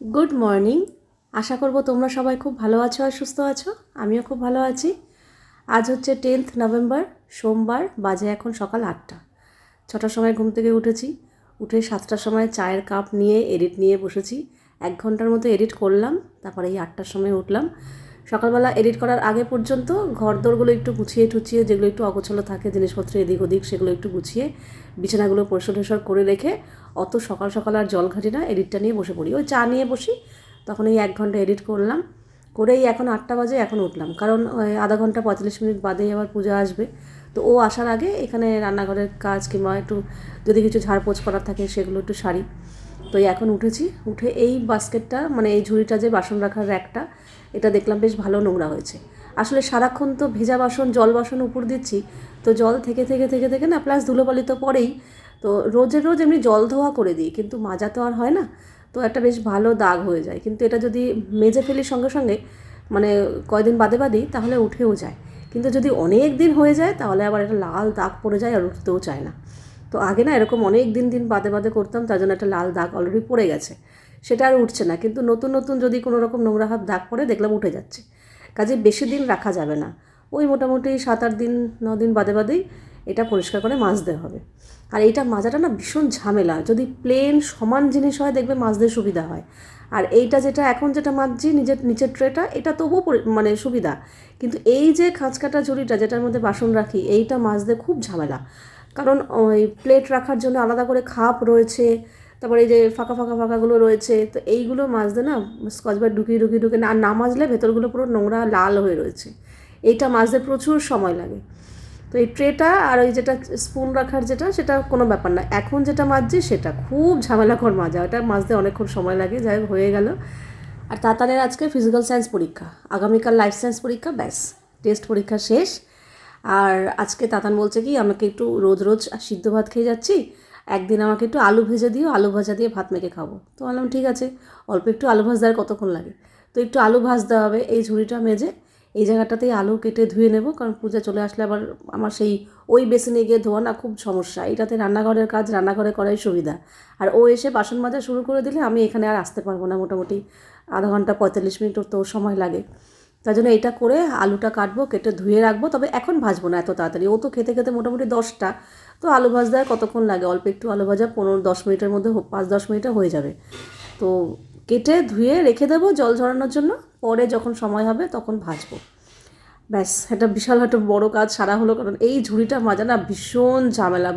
Good morning আশা করব তোমরা সবাই খুব ভালো আছো আর সুস্থ আছো। আমিও খুব ভালো আছি। আজ হচ্ছে টেন্থ নভেম্বর সোমবার, বাজে এখন সকাল আটটা। ছটার সময় ঘুম থেকে উঠেছি। উঠে সাতটার সময় চায়ের কাপ নিয়ে এডিট নিয়ে বসেছি। এক ঘণ্টার মতো এডিট করলাম, তারপরে এই আটটার সময় উঠলাম। সকালবেলা এডিট করার আগে পর্যন্ত ঘরদোরগুলো একটু গুছিয়ে টুছিয়ে, যেগুলো একটু অগোছালো থাকে, জিনিসপত্র এদিক ওদিক, সেগুলো একটু গুছিয়ে, বিছানাগুলো টরিষ্কার করে রেখে অত সকাল সকাল আর জল ঘাটি না, এডিটটা নিয়ে বসে পড়ি। ওই চা নিয়ে বসি, তখন এই এক ঘণ্টা এডিট করলাম। করেই এখন আটটা বাজে, এখন উঠলাম। কারণ আধা ঘণ্টা পঁয়তাল্লিশ মিনিট বাদেই আবার পূজা আসবে। তো ও আসার আগে এখানে রান্নাঘরের কাজ কিংবা একটু যদি কিছু ঝাড়পোছ করার থাকে, সেগুলো একটু সারি। তো এখন উঠেছি। উঠে এই বাস্কেটটা মানে এই ঝুড়িটা যে বাসন রাখার র্যাকটা, এটা দেখলাম বেশ ভালো নোংরা হয়েছে। আসলে সারাক্ষণ তো ভেজা বাসন, জল বাসন উপর দিচ্ছি। তো জল থেকে থেকে থেকে থেকে না, প্লাস ধুলোবালি তো পরেই তো রোজের রোজ এমনি জল ধোয়া করে দিই, কিন্তু মাজা তো আর হয় না। তো একটা বেশ ভালো দাগ হয়ে যায়। কিন্তু এটা যদি মেজে ফেলি সঙ্গে সঙ্গে মানে কয়দিন বাদে বাদেই তাহলে উঠেও যায়। কিন্তু যদি অনেক দিন হয়ে যায়, তাহলে আবার একটা লাল দাগ পড়ে যায় আর উঠতেও চায় না। তো আগে না এরকম অনেক দিন দিন বাদে বাদে করতাম, তার জন্য একটা লাল দাগ অলরেডি পড়ে গেছে। সেটা আর উঠছে না। কিন্তু নতুন নতুন যদি কোনো রকম নোংরা হাত দাগ পড়ে, দেখলাম উঠে যাচ্ছে। কাজে বেশি দিন রাখা যাবে না। ওই মোটামুটি সাত, আট দিন, ন দিন বাদে বাদেই এটা পরিষ্কার করে মাজতে হবে। আর এইটা মাজাটা না ভীষণ ঝামেলা। যদি প্লেন সমান জিনিস হয় দেখবে মাজতে সুবিধা হয়। আর এইটা যেটা এখন যেটা মাজছি নিজের, নিচের ট্রেটা এটা তবুও মানে সুবিধা। কিন্তু এই যে খাঁচকাটা ঝুড়িটা যেটার মধ্যে বাসন রাখি, এইটা মাজতে খুব ঝামেলা। কারণ ওই প্লেট রাখার জন্য আলাদা করে খাপ রয়েছে, তারপরে এই যে ফাঁকা ফাঁকা, ফাঁকাগুলো রয়েছে, তো এইগুলো মাজতে না স্কচবার ঢুকিয়ে ঢুকিয়ে ঢুকে না, আর না মাজলে ভেতরগুলো পুরো নোংরা, লাল হয়ে রয়েছে। এইটা মাজতে প্রচুর সময় লাগে। তো এই ট্রেটা আর ওই যেটা স্পুন রাখার যেটা, সেটা কোনো ব্যাপার না। এখন যেটা মাজছি, সেটা খুব ঝামেলাকর মাজা। ওটা মাজতে অনেকক্ষণ সময় লাগে, যাই হয়ে গেল। আর তাতানের আজকে ফিজিক্যাল সায়েন্স পরীক্ষা। আগামীকাল লাইফ সায়েন্স পরীক্ষা, ব্যাস টেস্ট পরীক্ষা শেষ। আর আজকে তাতান বলছে কি, আমাকে একটু রোজ রোজ সিদ্ধ ভাত খেয়ে যাচ্ছি। একদিন আমাকে একটু আলু ভেজে দিও, আলু ভাজা দিয়ে ভাত মেখে খাব। তো বললাম, ঠিক আছে। অল্প একটু আলু ভাজতে আর কতক্ষণ লাগে? তো একটু আলু ভাজতে হবে, এই ঝুড়িটা মেজে এই জায়গাটাতেই আলু কেটে ধুয়ে নেব, কারণ পূজা চলে আসলে আবার আমার সেই ওই বেসিনে গিয়ে ধোয়া না খুব সমস্যা। এটাতে রান্নাঘরের কাজ, রান্নাঘরে করাই সুবিধা। আর ও এসে বাসন মাজা শুরু করে দিলে আমি এখানে আর আসতে পারব না মোটামুটি। আধা ঘণ্টা, পঁয়তাল্লিশ মিনিট তো সময় লাগে। তার জন্য এটা করে আলুটা কাটবো, কেটে ধুয়ে রাখব, তবে এখন ভাজবো না এত তাড়াতাড়ি। ও তো খেতে খেতে মোটামুটি দশটা। তো আলু ভাজতে আর কতক্ষণ লাগে? অল্প একটু আলু ভাজা, পনেরো দশ মিনিটের মধ্যে, পাঁচ দশ মিনিটে হয়ে যাবে। তো কেটে ধুয়ে রেখে দেবো জল ঝরানোর জন্য। পরে যখন সময় হবে তখন ভাজবো। ব্যাস, এটা বিশাল একটা বড় কাজ, সারা হলো। কারণ এই ঝুড়িটা মাজা না ভীষণ ঝামেলা।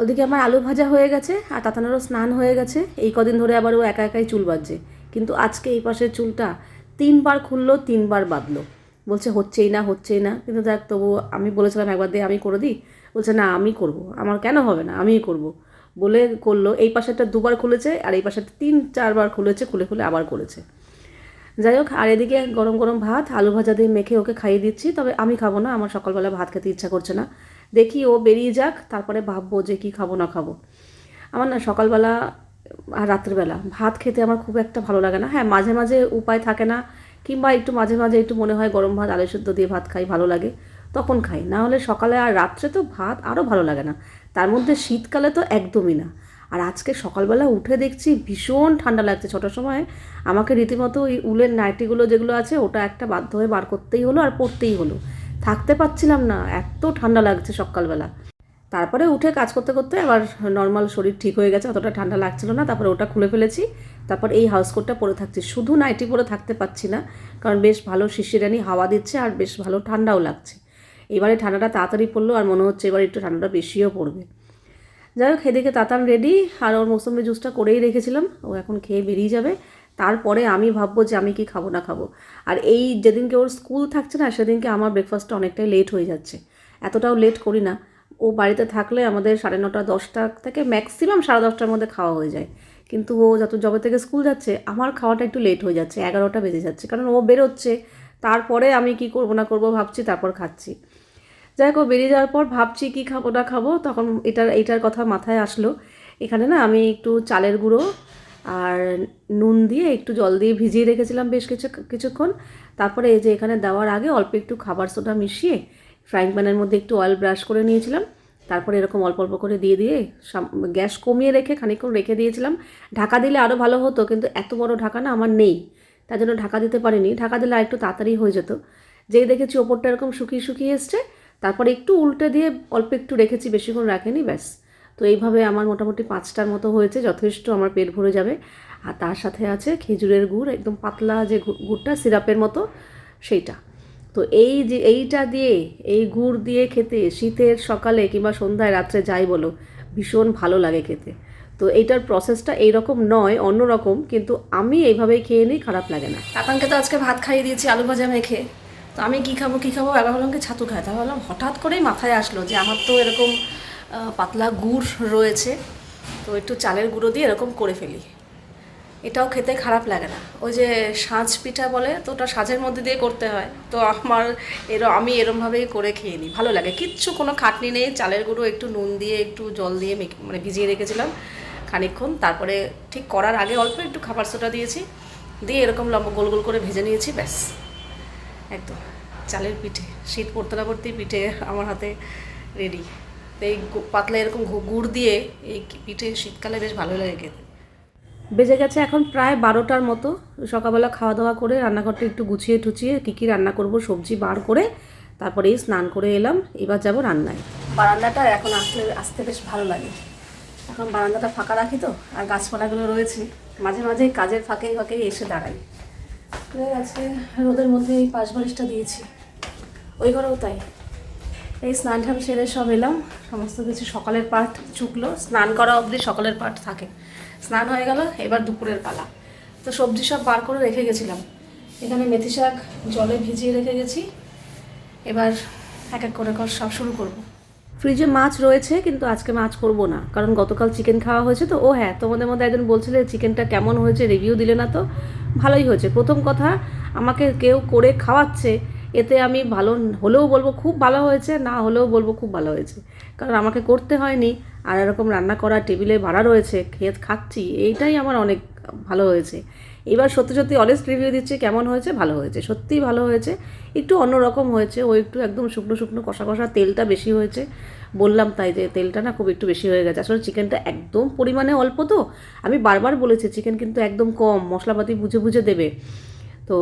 ওদিকে আমার আলু ভাজা হয়ে গেছে আর তাতানেরও স্নান হয়ে গেছে। এই কদিন ধরে আবার ও একা একাই চুল বাজছে কিন্তু আজকে এই পাশের চুলটা তিনবার খুললো, তিনবার বাঁধলো। বলছে, হচ্ছেই না হচ্ছেই না। কিন্তু দেখ, তবু আমি বলেছিলাম একবার দিয়ে, আমি করে দিই? বলছে, না, আমি করব। আমার, কেন হবে না? আমিই করব। বলে করল, এই পাশেরটা দুবার খুলেছে আর এই পাশেরটা তিন, চারবার খুলেছে, খুলে খুলে আবার করেছে। যাই হোক, আর এদিকে গরম গরম ভাত, আলু ভাজা দিয়ে মেখে ওকে খাইয়ে দিচ্ছি। তবে আমি খাব না, আমার সকালবেলা ভাত খেতে ইচ্ছা করছে না। দেখি ও বেরিয়ে যাক, তারপরে ভাববো যে কি খাব, না খাব। আমার না সকালবেলা আর রাত্রিবেলা ভাত খেতে আমার খুব একটা ভালো লাগে না। হ্যাঁ মাঝে মাঝে উপায় থাকে না, কিংবা একটু মাঝে মাঝে একটু মনে হয় গরম ভাত, আলু সেদ্ধ দিয়ে ভাত খাই, ভালো লাগে, তখন খাই। না হলে সকালে আর রাত্রে তো ভাত আরও ভালো লাগে না। তার মধ্যে শীতকালে তো একদমই না। আর আজকে সকালবেলা উঠে দেখছি ভীষণ ঠান্ডা লাগছে। ছটার সময় আমাকে রীতিমতো ওই উলের নাইটিগুলো যেগুলো আছে, ওটা একটা বাধ্য হয়ে বার করতেই হলো আর পরতেই হলো। থাকতে পারছিলাম না, এত ঠান্ডা লাগছে সকালবেলা। তারপরে উঠে কাজ করতে করতে আবার নর্মাল শরীর ঠিক হয়ে গেছে, অতটা ঠান্ডা লাগছিল না, তারপরে ওটা খুলে ফেলেছি, তারপর এই হাউস কোটটা পরে থাকছি। শুধু নাইটি পরে থাকতে পারছি না, কারণ বেশ ভালো শিশিরানি হাওয়া দিচ্ছে আর বেশ ভালো ঠান্ডাও লাগছে। এবারে ঠান্ডাটা তাড়াতাড়ি পড়ল আর মনে হচ্ছে এবার একটু ঠান্ডাটা বেশিও পড়বে। যাই হোক, এদিকে তাতান রেডি আর ওর মৌসুমি জুসটা করেই রেখেছিলাম, ও এখন খেয়ে বেরিয়ে যাবে। তারপরে আমি ভাববো যে আমি কি খাব, না খাব। আর এই যেদিনকে ওর স্কুল থাকছে না, সেদিনকে আমার ব্রেকফাস্টটা অনেকটাই লেট হয়ে যাচ্ছে। এতটাও লেট করি না। ও বাড়িতে থাকলে আমাদের সাড়ে নটা, দশটা থেকে ম্যাক্সিমাম সাড়ে দশটার মধ্যে খাওয়া হয়ে যায়। কিন্তু ও যত জবে থেকে স্কুল যাচ্ছে, আমার খাওয়াটা একটু লেট হয়ে যাচ্ছে, এগারোটা বেজে যাচ্ছে। কারণ ও বেরোচ্ছে, তারপরে আমি কি করব, না করব ভাবছি, তারপর খাচ্ছি। যাই হোক বেরিয়ে যাওয়ার পর ভাবছি কি খাব, না খাব, তখন এটার, এইটার কথা মাথায় আসলো। এখানে না আমি একটু চালের গুঁড়ো আর নুন দিয়ে একটু জল দিয়ে ভিজিয়ে রেখেছিলাম বেশ কিছু, কিছুক্ষণ। তারপরে এই যে এখানে দেওয়ার আগে অল্প একটু খাবার সোডা মিশিয়ে ফ্রাইং প্যানের মধ্যে একটু অয়েল ব্রাশ করে নিয়েছিলাম। তারপরে এরকম অল্প অল্প করে দিয়ে দিয়ে গ্যাস কমিয়ে রেখে খানিকক্ষণ রেখে দিয়েছিলাম। ঢাকা দিলে আরও ভালো হতো, কিন্তু এত বড় ঢাকা না আমার নেই। তার জন্য ঢাকা দিতে পারিনি। ঢাকা দিলে আর একটু তাড়াতাড়ি হয়ে যেত। যেই দেখেছি ওপরটা এরকম শুকিয়ে শুকিয়ে এসছে। তারপরে একটু উল্টে দিয়ে অল্প একটু রেখেছি, বেশিক্ষণ রাখেনি, ব্যাস। তো এইভাবে আমার মোটামুটি পাঁচটার মতো হয়েছে, যথেষ্ট আমার পেট ভরে যাবে। আর তার সাথে আছে খেজুরের গুড়, একদম পাতলা যে গুড়টা সিরাপের মতো, সেইটা। তো এই যে, এইটা দিয়ে, এই গুড় দিয়ে খেতে, শীতের সকালে কিংবা সন্ধ্যায় রাত্রে যাই বলো, ভীষণ ভালো লাগে খেতে। তো এইটার প্রসেসটা এইরকম নয়, অন্যরকম, কিন্তু আমি এইভাবেই খেয়ে নিই, খারাপ লাগে না। তাতানকে তো আজকে ভাত খাইয়ে দিয়েছি, আলু ভাজা মেখে। তো আমি কী খাব কী খাব? এবার ভাবলাম ছাতু খাই। তাহলে ভাবলাম হঠাৎ করেই মাথায় আসলো যে আমার তো এরকম পাতলা গুড় রয়েছে, তো একটু চালের গুঁড়ো দিয়ে এরকম করে ফেলি। এটাও খেতে খারাপ লাগে না। ওই যে সাঁজ পিঠা বলে, তো ওটা সাজের মধ্যে দিয়ে করতে হয়। তো আমার এর, আমি এরমভাবেই করে খেয়ে নিই। ভালো লাগে। কিচ্ছু কোনো খাটনি নেই। চালের গুঁড়ো, একটু নুন দিয়ে, একটু জল দিয়ে মানে ভিজিয়ে রেখেছিলাম খানিকক্ষণ। তারপরে ঠিক করার আগে অল্প একটু খাবার সোটা দিয়েছি। দিয়ে এরকম লম্বা গোল গোল করে ভেজে নিয়েছি, ব্যাস। একদম। চালের পিঠে, শীত পড়তে না পড়তেই পিঠে আমার হাতে রেডি। তো এই পাতলা এরকম গুড় দিয়ে এই পিঠে শীতকালে বেশ ভালো লাগে খেতে। বেজে গেছে এখন প্রায় বারোটার মতো। সকালবেলা খাওয়া দাওয়া করে রান্নাঘরটা একটু গুছিয়ে টুচিয়ে কী কী রান্না করব সবজি বার করে তারপরে এই স্নান করে এলাম। এবার যাব রান্নায়। বারান্দাটা এখন আসলে আসতে বেশ ভালো লাগে। এখন বারান্দাটা ফাঁকা রাখি তো আর গাছপালাগুলো রয়েছে। মাঝে মাঝে কাজের ফাঁকে ফাঁকে এসে দাঁড়াই। আজকে রোদের মধ্যে এই পাশ বালিশটা দিয়েছি। ওই ঘরেও তাই। এই স্নান টান সেরে সব এলাম, সমস্ত কিছু সকালের পাঠ চুকলো, স্নান করা অবধি সকালের পাঠ থাকে। স্নান হয়ে গেল, এবার দুপুরের পালা। তো সবজি সব বার করে রেখে গেছিলাম। এখানে মেথি শাক জলে ভিজিয়ে রেখে গেছি। এবার এক এক করে কর সব শুরু করব। ফ্রিজে মাছ রয়েছে, কিন্তু আজকে মাছ করব না। কারণ গতকাল চিকেন খাওয়া হয়েছে তো। ও হ্যাঁ তোমাদের মধ্যে একজন বলছিলে, চিকেনটা কেমন হয়েছে? রিভিউ দিলে না তো? ভালোই হয়েছে। প্রথম কথা, আমাকে কেউ করে খাওয়াচ্ছে এতে আমি ভালো হলেও বলব খুব ভালো হয়েছে, না হলেও বলব খুব ভালো হয়েছে। কারণ আমাকে করতে হয়নি, আর এরকম রান্না করা টেবিলে ভাড়া রয়েছে খেয়ে খাচ্ছি, এইটাই আমার অনেক ভালো হয়েছে। এবার সত্যি সত্যি অনেস্ট রিভিউ দিচ্ছি, কেমন হয়েছে? ভালো হয়েছে সত্যিই ভালো হয়েছে। একটু অন্যরকম হয়েছে, ও একটু একদম শুকনো শুকনো কষা কষা তেলটা বেশি হয়েছে। বললাম তাই যে তেলটা না খুব একটু বেশি হয়ে গেছে। আসলে চিকেনটা একদম পরিমাণে অল্প তো, আমি বারবার বলেছি, চিকেন কিন্তু একদম কম, মশলাপাতি বুঝে বুঝে দেবে। তো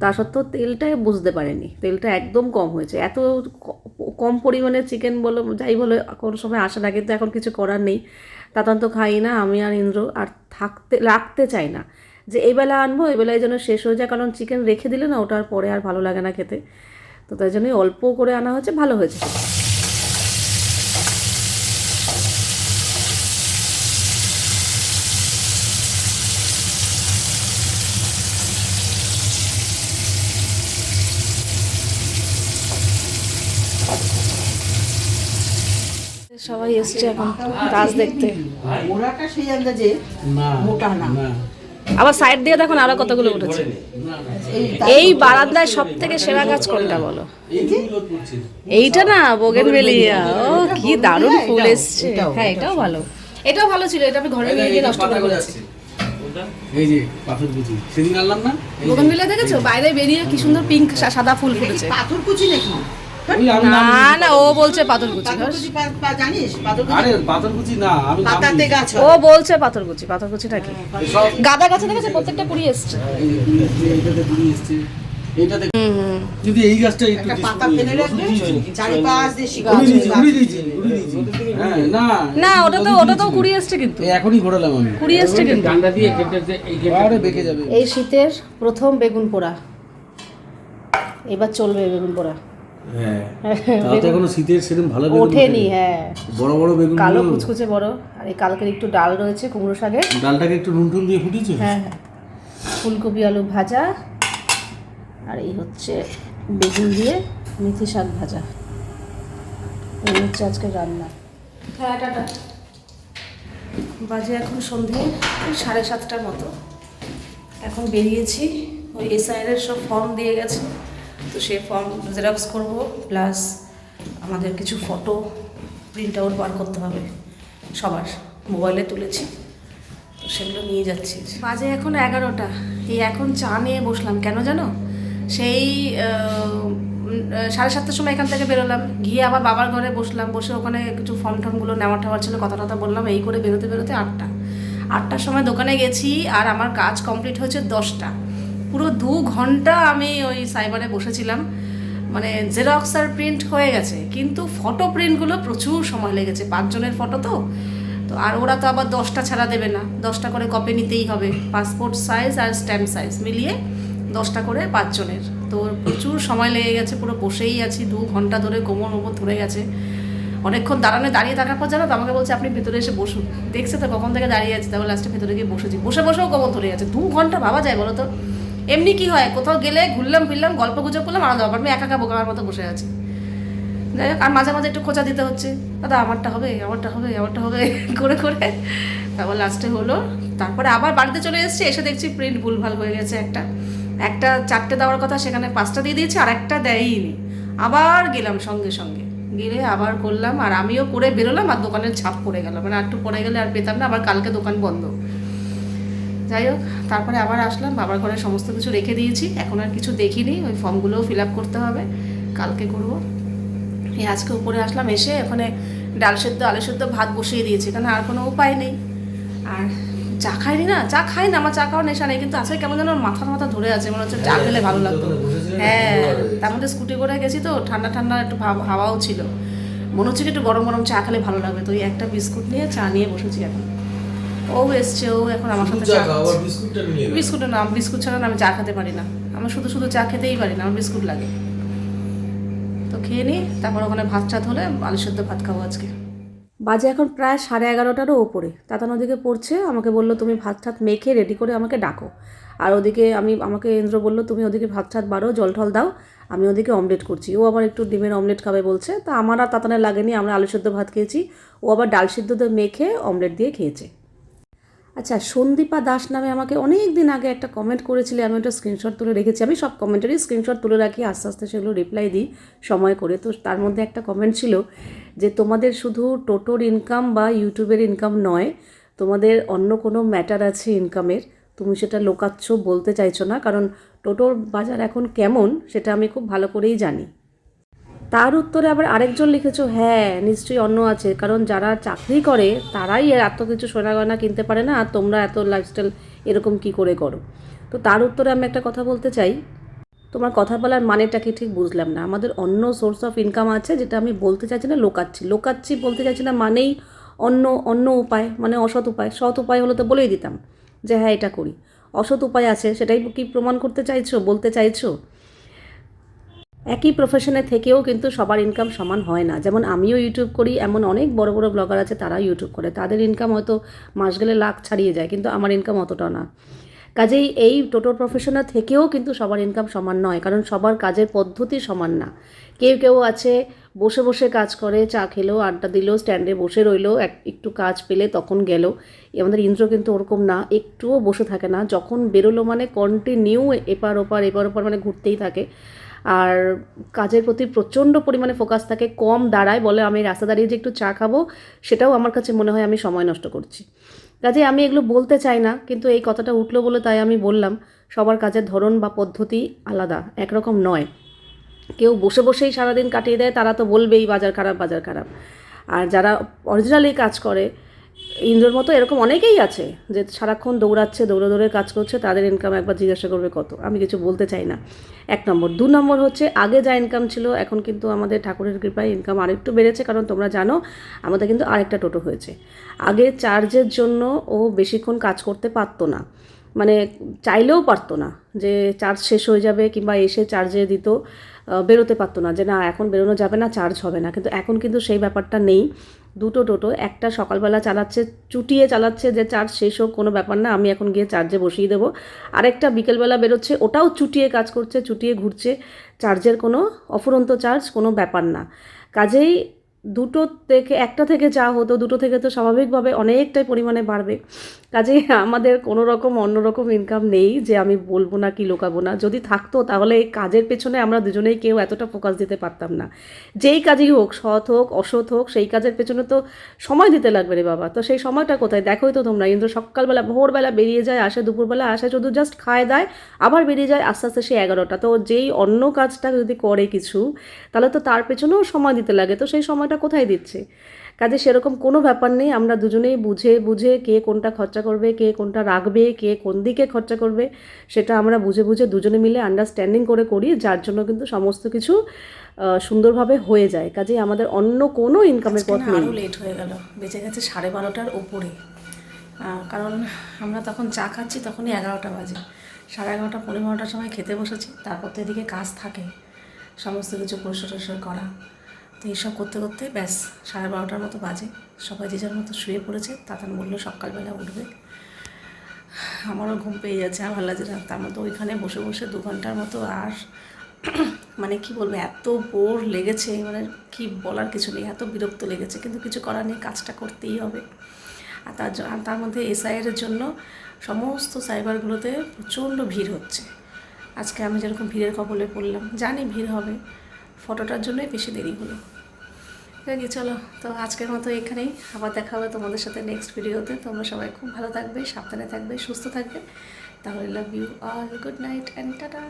তা সত্ত্বেও তেলটাই বুঝতে পারেনি। তেলটা একদম কম হয়েছে। এত কম পরিমাণে চিকেন বলো, যাই বলো কোনো সময় আসে না, কিন্তু এখন কিছু করার নেই। তাতান তো খাই না, আমি আর ইন্দ্র আর থাকতে, রাখতে চাই না। যে এই বেলা আনব, এই বেলায় যেন শেষ হয়ে যায়, কারণ চিকেন রেখে দিলে না ওটার পরে আর ভালো লাগে না খেতে। তো তাই জন্যই অল্প করে আনা হয়েছে, ভালো হয়েছে। সবাই এসছে এখন গাছ দেখতে। ওরাটা সেই আন্দাজে মোটা না। না। আবার সাইড দিয়ে দেখুন আরও কতগুলো উঠেছে। এই বারান্দায় সব থেকে সেরা গাছ কোনটা বলো? এইটা না বোগেন বেলিয়া ও কি দারুণ ফুল এসছে। হ্যাঁ এটাও ভালো। এটাও ভালো ছিল এটা আমি ঘরে নিয়ে গিয়ে নষ্ট করে করেছি এই যে পাথর কুচি। সেদিন আনলাম না? বোগেন বেলিয়া দেখেছ? বাইরে বেরিয়ে কি সুন্দর পিঙ্ক সাদা ফুল ফুটেছে। পাথর কুচি নাকি? না না ও বলছে পাথরকুচি পাথর কুচি পা- পা- জানিস? আরে কুচি না আমি পাতাতে গাছ ও বলছে পাথরকুচি পাথরকুচিটা কি? এই গাদা গাছে দেখেছ? প্রত্যেকটা কুড়ি এসছে। এই যে কুড়ি এসছে, এইটাতে কুড়ি এসছে। এইটাতে যদি এই গাছটা একটু পাতা ফেলে হতো, রাখলে কিছু হয়নি। চারিপাশ দিয়ে শিকড় উড়িয়ে দিয়েছি, গাছ। দিয়েছি, হ্যাঁ, না না ওটা তো ওটা তো। কুড়ি এসছে কিন্তু। এই এখনই ঘোরালাম আমি। কুড়ি কিন্তু। ডান্ডা দিয়ে কেটে এই কেটে আরে বেঁকে যাবে। এই শীতের প্রথম বেগুন পোড়া। এবার চলবে বেগুন পোড়া। হ্যাঁ। তাও এখনও শীতের সেরকম ভালো বেগুন ওঠেনি। হ্যাঁ। বড় বড় বেগুন কালো কুচকুচে বড় আর এই কালকের একটু ডাল রয়েছে কুমড়ো শাকের। ডালটাকে একটু নুন টুন দিয়ে ফুটিয়েছো? হ্যাঁ হ্যাঁ। ফুলকপি আলু ভাজা আর এই হচ্ছে বেগুন দিয়ে মেথি শাক ভাজা। এই হচ্ছে আজকে রান্না। হ্যাঁ টাটা। বাজে এখন সন্ধে সাড়ে সাতটার মতো। এখন বেরিয়েছি ওই এসআইআরের সব ফর্ম দিয়ে গেছে। তো সেই ফর্ম জেরক্স করব প্লাস আমাদের কিছু ফটো প্রিন্ট আউট বার করতে হবে সবার। মোবাইলে তুলেছি, তো সেগুলো নিয়ে যাচ্ছি। বাজে এখন এগারোটা, এই এখন চা নিয়ে বসলাম, কেন জানো? সেই সাড়ে সাতটার সময় এখান থেকে বেরোলাম, গিয়ে আবার বাবার ঘরে বসলাম, বসে ওখানে কিছু ফর্ম টর্মগুলো নেওয়া টেওয়ার ছিল, কথা টথা বললাম, এই করে বেরোতে বেরোতে আটটা। আটটার সময় দোকানে গেছি, আর আমার কাজ কমপ্লিট হয়েছে দশটা। পুরো দু ঘণ্টা আমি ওই সাইবারে বসেছিলাম। মানে জেরক্স আর প্রিন্ট হয়ে গেছে, কিন্তু ফটো প্রিন্টগুলো প্রচুর সময় লেগেছে, পাঁচজনের ফটো তো। তো আর ওরা তো আবার দশটা ছাড়া দেবে না, দশটা করে কপি নিতেই হবে পাসপোর্ট সাইজ আর স্ট্যাম্প সাইজ মিলিয়ে দশটা করে পাঁচজনের। তো প্রচুর সময় লেগে গেছে, পুরো বসেই আছি, দু ঘণ্টা ধরে কোমর ওমর ধরে গেছে। অনেকক্ষণ দাঁড়ানো, দাঁড়িয়ে থাকার পর জানো তো, আমাকে বলছে, আপনি ভেতরে এসে বসুন। দেখছে তো কখন থেকে দাঁড়িয়ে আছে, তারপর লাস্টে ভেতরে গিয়ে বসেছি। বসে বসেও কোমর ধরে গেছে দু ঘণ্টা ভাবা যায় বলো তো? এমনি কি হয়? কোথাও গেলে ঘুরলাম, ফিরলাম, গল্প গুজব করলাম আলাদা ব্যাপার আমি একা একা বোকার মতো বসে আছি। যাই হোক, আর মাঝে মাঝে একটু খোঁচা দিতে হচ্ছে। দাদা, আমারটা হবে আমারটা হবে আমারটা হবে করে করে। তারপর লাস্টে হলো। তারপরে আবার বাড়িতে চলে এসেছি, এসে দেখছি প্রিন্ট ভুলভাল হয়ে গেছে একটা। একটা চারটে দেওয়ার কথা, সেখানে পাঁচটা দিয়ে দিয়েছে, আর একটা দেয়ইনি। আবার গেলাম সঙ্গে সঙ্গে। গেলে আবার করলাম, আর আমিও করে বেরোলাম, আর দোকানের ছাপ পড়ে গেল। মানে আর একটু পড়ে গেলে আর পেতাম না, আবার কালকে দোকান বন্ধ। যাই হোক তারপরে আবার আসলাম বাবার ঘরে সমস্ত কিছু রেখে দিয়েছি। এখন আর কিছু দেখিনি ওই ফর্মগুলোও ফিল আপ করতে হবে কালকে করব। এই আজকে উপরে আসলাম এসে ওখানে ডাল সেদ্ধ আলু সেদ্ধ ভাত বসিয়ে দিয়েছি কারণ আর কোনো উপায় নেই। আর চা খাইনি না চা খাই না আমার চা খাওয়ার নেশা নেই কিন্তু আজকে কেমন যেন মাথার মাথা ধরে আছে মনে হচ্ছে চা খেলে ভালো লাগতো। হ্যাঁ তার মধ্যে স্কুটি করে গেছি তো ঠান্ডা ঠান্ডা একটু হাওয়াও ছিল। মনে হচ্ছে কি একটু গরম গরম চা খেলে ভালো লাগবে তো ওই একটা বিস্কুট নিয়ে চা নিয়ে বসেছি এখন। ও এসছে ও এখন আমার সাথে চা খাচ্ছে। বিস্কুটটা নিয়ে বিস্কুট না বিস্কুট ছাড়া না আমি চা খেতে পারি না। আমার শুধু শুধু চা খেতেই পারি না আমার বিস্কুট লাগে। তো খেয়ে নিই তারপর ওখানে ভাত চাত হলে আলু সেদ্ধ ভাত খাব আজকে। বাজে এখন প্রায় সাড়ে এগারোটারও ওপরে। তাতান ওদিকে পড়ছে আমাকে বলল তুমি ভাত ঠাত মেখে রেডি করে আমাকে ডাকো। আর ওদিকে আমি আমাকে ইন্দ্র বলল তুমি ওদিকে ভাত ঠাত বাড়ো জল টল দাও আমি ওদিকে অমলেট করছি। ও আবার একটু ডিমের অমলেট খাবে বলছে। তা আমার আর তাতানের লাগেনি আমরা আলু সেদ্ধ ভাত খেয়েছি। ও আবার ডাল সিদ্ধ দিয়ে মেখে অমলেট দিয়ে খেয়েছে। আচ্ছা সন্দীপা দাস নামে আমাকে অনেক দিন আগে একটা কমেন্ট করেছিলে, আমি ওটা স্ক্রিনশট তুলে রেখেছি। আমি সব কমেন্টেরই স্ক্রিনশট তুলে রাখি, আস্তে আস্তে সেগুলো রিপ্লাই দিই, সময় করে। তো তার মধ্যে একটা কমেন্ট ছিল যে, তোমাদের শুধু টোটোর ইনকাম বা ইউটিউবের ইনকাম নয়, তোমাদের অন্য কোনো ম্যাটার আছে ইনকামের তুমি সেটা লোকাচ্ছ, বলতে চাইছো না, কারণ টোটোর বাজার এখন কেমন, সেটা আমি খুব ভালো করেই জানি। তার উত্তরে আবার আরেকজন লিখেছো হ্যাঁ নিশ্চয়ই অন্য আছে। কারণ যারা চাকরি করে, তারাই এত কিছু সোনা গয়না কিনতে পারে না, আর তোমরা এত লাইফস্টাইল এরকম কি করে করো? তো তার উত্তরে আমি একটা কথা বলতে চাই। তোমার কথা বলার মানেটা কি ঠিক বুঝলাম না। আমাদের অন্য সোর্স অফ ইনকাম আছে, যেটা আমি বলতে চাইছি না লোকাচ্ছি। লোকাচ্ছি বলতে চাইছি না মানেই অন্য অন্য উপায় মানে অসৎ উপায়। সৎ উপায় হলে তো বলেই দিতাম যে হ্যাঁ এটা করি। অসৎ উপায় আছে, সেটাই কি প্রমাণ করতে চাইছো, বলতে চাইছো? একই প্রফেশনে থেকেও কিন্তু সবার ইনকাম সমান হয় না। যেমন আমিও ইউটিউব করি, এমন অনেক বড় বড় ব্লগার আছে তারা ইউটিউব করে। তাদের ইনকাম হয়তো মাস গেলে লাখ ছাড়িয়ে যায়, কিন্তু আমার ইনকাম অতটা না। কাজেই এই টোটো প্রফেশনে থেকেও কিন্তু সবার ইনকাম সমান নয়, কারণ সবার কাজের পদ্ধতি সমান না। কেউ কেউ আছে, বসে বসে কাজ করে, চা খেলো, আড্ডা দিল স্ট্যান্ডে বসে রইল, এক, একটু কাজ পেলে তখন গেল। আমাদের ইন্দ্র কিন্তু ওরকম না, একটুও বসে থাকে না। যখন বেরোলো মানে কন্টিনিউ এপার ওপার এপার ওপার মানে ঘুরতেই থাকে। আর কাজের প্রতি প্রচণ্ড পরিমাণে ফোকাস থাকে, কম দাঁড়ায় বলে আমি রাস্তা দাঁড়িয়ে যে একটু চা খাব, সেটাও আমার কাছে মনে হয় আমি সময় নষ্ট করছি। কাজে আমি এগুলো বলতে চাই না, কিন্তু এই কথাটা উঠল বলে তাই আমি বললাম, সবার কাজের ধরন বা পদ্ধতি আলাদা, একরকম নয়। কেউ বসে বসেই সারাদিন কাটিয়ে দেয়, তারা তো বলবেই বাজার খারাপ বাজার খারাপ। আর যারা অরিজিনালি কাজ করে ইন্দ্রর মতো এরকম অনেকেই আছে যে সারাক্ষণ দৌড়াচ্ছে দৌড়ে দৌড়ে কাজ করছে, তাদের ইনকাম একবার জিজ্ঞাসা করবে কত? আমি কিছু বলতে চাই না। এক নম্বর। দু নম্বর হচ্ছে, আগে যা ইনকাম ছিল, এখন কিন্তু আমাদের ঠাকুরের কৃপায় ইনকাম আরেকটু বেড়েছে, কারণ তোমরা জানো, আমাদের কিন্তু আরেকটা টোটো হয়েছে। আগে চার্জের জন্য ও বেশিক্ষণ কাজ করতে পারতো না। মানে চাইলেও পারতো না যে চার্জ শেষ হয়ে যাবে কিংবা এসে চার্জে দিত বেরোতে পারতো না যে না, এখন বেরোনো যাবে না চার্জ হবে না। কিন্তু এখন কিন্তু সেই ব্যাপারটা নেই। দুটো টোটো, একটা সকালবেলা চালাচ্ছে, চুটিয়ে চালাচ্ছে যে চার্জ শেষ হোক, কোনো ব্যাপার না, আমি এখন গিয়ে চার্জে বসিয়ে দেবো। আরেকটা বিকেলবেলা বেরোচ্ছে, ওটাও চুটিয়ে কাজ করছে, চুটিয়ে ঘুরছে, চার্জের কোনো অফুরন্ত চার্জ, কোনো ব্যাপার না। কাজেই দুটো থেকে, একটা থেকে যা হতো, দুটো থেকে তো স্বাভাবিকভাবে অনেকটাই পরিমাণে বাড়বে। কাজেই আমাদের কোনো রকম অন্যরকম ইনকাম নেই যে আমি বলব না কি লোকাবো না। যদি থাকতো তাহলে এই কাজের পেছনে আমরা দুজনেই কেউ এতটা ফোকাস দিতে পারতাম না। যেই কাজই হোক, সৎ হোক, অসৎ হোক, সেই কাজের পেছনে তো সময় দিতে লাগবে রে বাবা। তো সেই সময়টা কোথায়? দেখোই তো তোমরা। কিন্তু সকালবেলা, ভোরবেলা বেরিয়ে যায়, আসে দুপুরবেলা, আসে শুধু জাস্ট খায় দায়, আবার বেরিয়ে যায় আস্তে আস্তে সে এগারোটা। তো যেই অন্য কাজটা যদি করে কিছু, তাহলে তো তার পেছনেও সময় দিতে লাগে। তো সেই সময়টা কোথায় দিচ্ছে? কাজে সেরকম কোনো ব্যাপার নেই আমরা দুজনেই বুঝে বুঝে কে কোনটা খরচা করবে কে কোনটা রাখবে কে কোন দিকে খরচা করবে সেটা আমরা বুঝে বুঝে দুজনে মিলে আন্ডারস্ট্যান্ডিং করে করি যার জন্য কিন্তু সমস্ত কিছু সুন্দরভাবে হয়ে যায়। কাজেই আমাদের অন্য কোনো ইনকামের পথ নেই। লেট হয়ে গেল। বেঁচে গেছে সাড়ে বারোটার ওপরে কারণ আমরা তখন চা খাচ্ছি তখনই এগারোটা বাজে। সাড়ে এগারোটা পনেরো বারোটার সময় খেতে বসেছি তারপর তো এদিকে কাজ থাকে। সমস্ত কিছু পরিষ্কার টরিষ্কার করা। তো এইসব করতে করতে ব্যাস সাড়ে বারোটার মতো বাজে। সবাই যে যার মতো শুয়ে পড়েছে তাতান বলল সকালবেলা উঠবে। আমারও ঘুম পেয়ে যাচ্ছে আর ভালো লাগছে না। তার মধ্যে ওইখানে বসে বসে দু ঘণ্টার মতো আর মানে কি বলব, এত বোর লেগেছে মানে কি বলার কিছু নেই, এত বিরক্ত লেগেছে। কিন্তু কিছু করার নেই, কাজটা করতেই হবে। আর তার তার মধ্যে এসআইয়ের জন্য সমস্ত সাইবারগুলোতে প্রচণ্ড ভিড় হচ্ছে। আজকে আমি যেরকম ভিড়ের কবলে পড়লাম, জানি ভিড় হবে। ফটোটার জন্যই বেশি দেরি হলো। ঠিক চলো। তো আজকের মতো এখানেই। আবার দেখা হবে তোমাদের সাথে নেক্সট ভিডিওতে তোমরা সবাই খুব ভালো থাকবে, সাবধানে থাকবে, সুস্থ থাকবে। তাহলে love you all good night and tata